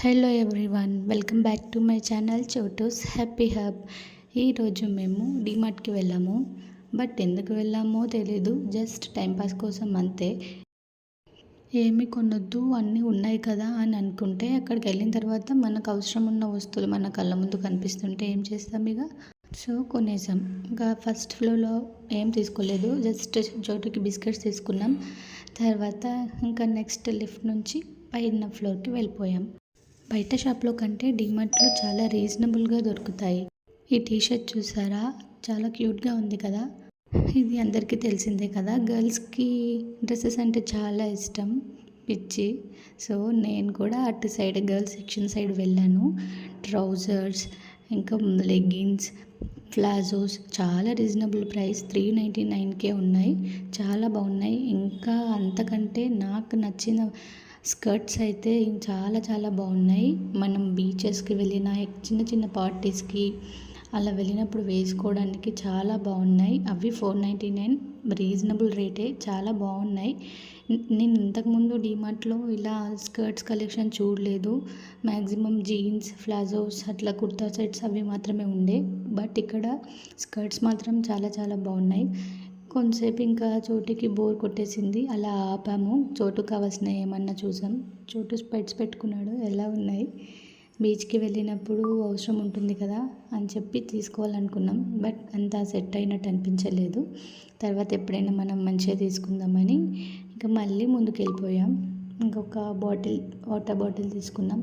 Hello everyone welcome back to my channel Chotos happy hub ఈరోజు మేము డిమార్ట్కి వెళ్ళాము. But ఎందుకు వెళ్ళామో తెలీదు జస్ట్ టైంపాస్ కోసం అంతే. ఏమి కొనొద్దు అన్నీ ఉన్నాయి కదా అని అనుకుంటే అక్కడికి వెళ్ళిన తర్వాత మనకు అవసరం ఉన్న వస్తువులు మన కళ్ళ ముందు కనిపిస్తుంటే ఏం చేస్తాం ఇక? సో కొనేసాం. ఇంకా ఫస్ట్ ఫ్లోర్లో ఏం తీసుకోలేదు జస్ట్ చోటుకి బిస్కెట్స్ తీసుకున్నాం. తర్వాత ఇంకా నెక్స్ట్ లిఫ్ట్ నుంచి పైన ఫ్లోర్కి వెళ్ళిపోయాం. బయట షాప్లో కంటే డిమార్ట్లో చాలా రీజనబుల్గా దొరుకుతాయి. ఈ టీషర్ట్ చూసారా? చాలా క్యూట్గా ఉంది కదా? ఇది అందరికీ తెలిసిందే కదా? గర్ల్స్కి డ్రెస్సెస్ అంటే చాలా ఇష్టం పిచ్చి. సో నేను కూడా అటు సైడ్ గర్ల్స్ సెక్షన్ సైడ్ వెళ్ళాను. ట్రౌజర్స్ ఇంకా లెగ్గిన్స్ ప్లాజోస్ చాలా రీజనబుల్ ప్రైస్ త్రీ నైంటీ నైన్కే ఉన్నాయి. చాలా బాగున్నాయి. ఇంకా అంతకంటే నాకు నచ్చిన స్కర్ట్స్ అయితే చాలా చాలా బాగున్నాయి. మనం బీచెస్కి వెళ్ళిన చిన్న చిన్న పార్టీస్కి అలా వెళ్ళినప్పుడు వేసుకోవడానికి చాలా బాగున్నాయి. అవి ఫోర్ నైంటీ నైన్ రీజనబుల్ రేటే చాలా బాగున్నాయి. నేను ఇంతకుముందు డీమార్ట్లో ఇలా స్కర్ట్స్ కలెక్షన్ చూడలేదు. మ్యాక్సిమం జీన్స్ ఫ్లాజోస్ అట్లా కుర్తా సెట్స్ అవి మాత్రమే ఉండే. బట్ ఇక్కడ స్కర్ట్స్ మాత్రం చాలా చాలా బాగున్నాయి. కొంతసేపు ఇంకా చోటుకి బోర్ కొట్టేసింది. అలా ఆపాము. చోటు కావాల్సిన ఏమన్నా చూసాం. చోటు స్పెట్స్ పెట్టుకున్నాడు. ఎలా ఉన్నాయి? బీచ్కి వెళ్ళినప్పుడు అవసరం ఉంటుంది కదా అని చెప్పి తీసుకోవాలనుకున్నాం. బట్ అంతా సెట్ అయినట్టు అనిపించలేదు. తర్వాత ఎప్పుడైనా మనం మంచిగా తీసుకుందామని ఇంకా మళ్ళీ ముందుకు వెళ్ళిపోయాం ఇంకొక బాటిల్ వాటర్ బాటిల్ తీసుకున్నాం.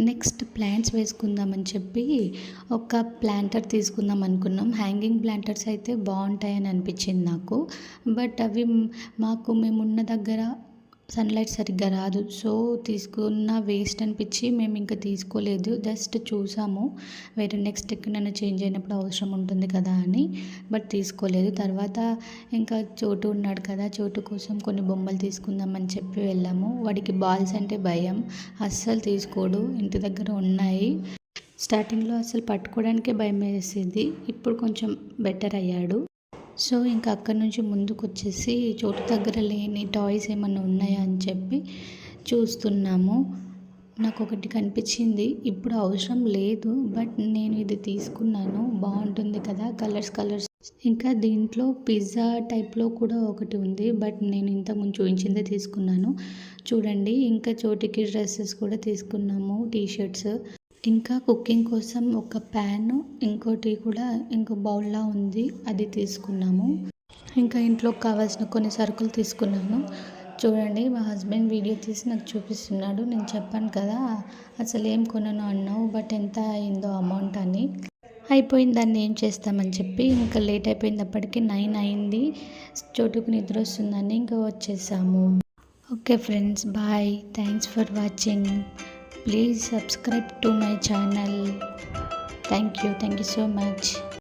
నెక్స్ట్ ప్లాంట్స్ వేసుకుందామని చెప్పి ఒక ప్లాంటర్ తీసుకుందాం అనుకున్నాం. హ్యాంగింగ్ ప్లాంటర్స్ అయితే బాగుంటాయని అనిపించింది నాకు. బట్ అవి మాకు మేమున్న దగ్గర సన్లైట్ సరిగ్గా రాదు. సో తీసుకున్న వేస్ట్ అనిపించి మేము ఇంకా తీసుకోలేదు. జస్ట్ చూసాము. వేరే నెక్స్ట్ ఎక్కడైనా చేంజ్ అయినప్పుడు అవసరం ఉంటుంది కదా అని. బట్ తీసుకోలేదు. తర్వాత ఇంకా చోటు ఉన్నాడు కదా చోటు కోసం కొన్ని బొమ్మలు తీసుకుందామని చెప్పి వెళ్ళాము. వాడికి బాల్స్ అంటే భయం. అస్సలు తీసుకోడు. ఇంటి దగ్గర ఉన్నాయి. స్టార్టింగ్లో అసలు పట్టుకోవడానికే భయం వేసేది. ఇప్పుడు కొంచెం బెటర్ అయ్యాడు. సో ఇంకా అక్కడి నుంచి ముందుకు వచ్చేసి చోటు దగ్గర లేని టాయ్స్ ఏమైనా ఉన్నాయా అని చెప్పి చూస్తున్నాము. నాకు ఒకటి కనిపించింది. ఇప్పుడు అవసరం లేదు బట్ నేను ఇది తీసుకున్నాను. బాగుంటుంది కదా కలర్స్ కలర్స్. ఇంకా దీంట్లో పిజ్జా టైప్లో కూడా ఒకటి ఉంది బట్ నేను ఇంతకుముందు చూపించిందే తీసుకున్నాను. చూడండి ఇంకా చోటికి డ్రెస్సెస్ కూడా తీసుకున్నాము టీషర్ట్స్. ఇంకా కుకింగ్ కోసం ఒక ప్యాన్ ఇంకోటి కూడా ఇంకో బౌల్లా ఉంది. అది తీసుకున్నాము. ఇంకా ఇంట్లో కావాల్సిన కొన్ని సరుకులు తీసుకున్నాను చూడండి మా హస్బెండ్ వీడియో తీసి నాకు చూపిస్తున్నాడు. నేను చెప్పాను కదా అసలు ఏం కొనను అన్నావు బట్ ఎంత అయిందో అమౌంట్ అని. అయిపోయింది దాన్ని ఏం చేస్తామని చెప్పి. ఇంకా లేట్ అయిపోయింది అప్పటికి నైన్ అయింది. చోటుకు నిద్ర వస్తుందని ఇంకా వచ్చేసాము. Okay friends bye. Thanks for watching. Please subscribe to my channel. Thank you. Thank you so much